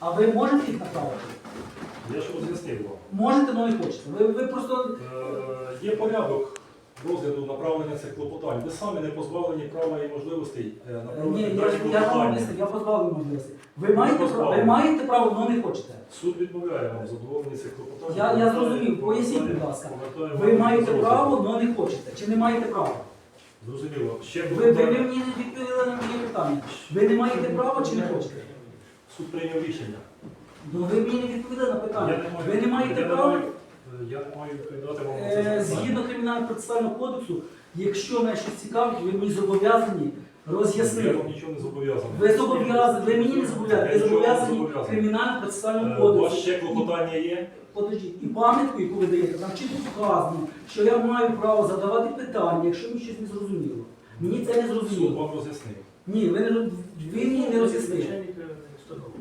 А ви можете їх направити? Я ж роз'яснив вам. Можете, але не хочете. Ви, ви просто Е, Є порядок розгляду направлення цих клопотань. Ви самі не позбавлені права і можливостей е, Ні, я, дані я ж вам клопотання. я позбавлений можливості. Ви маєте, право, ви позбавлений. маєте право, але не хочете. Суд відмовляє вам задоволення цих клопотань. Я, я Повертає- зрозумів, поясніть, будь повертає- ласка. повертає Ви вам маєте розгляд. право, але не хочете. Чи не маєте права? Зрозуміло. Ще Ви, ви, ви клопотання. мені не відповіли на моє питання. Ви не маєте права чи не хочете? Суд прийняв рішення. Ну ви мені не відповіли на Я питання. не маю- Ви не маєте я не права? маю- Я не маю відповідати вам на це Е, запитання. Згідно кримінального процесуального кодексу, якщо мене щось цікавить, ви мені зобов'язані Я роз'яснити. вам нічого не зобов'язаний. Ви зобов'язані, ви мені не зобов'язані, ви Я нічого не зобов'язані зобов'язаний. кримінально процесуальному Е, У вас кодексу. ще клопотання є? Подождіть, і пам'ятку, яку ви даєте, там чітко вказано, що я маю право задавати питання, якщо мені щось не зрозуміло. Мені це не Суд зрозуміло. вам роз'яснив. Ні, ви, не, роз- ви мені не роз'яснили. esto lo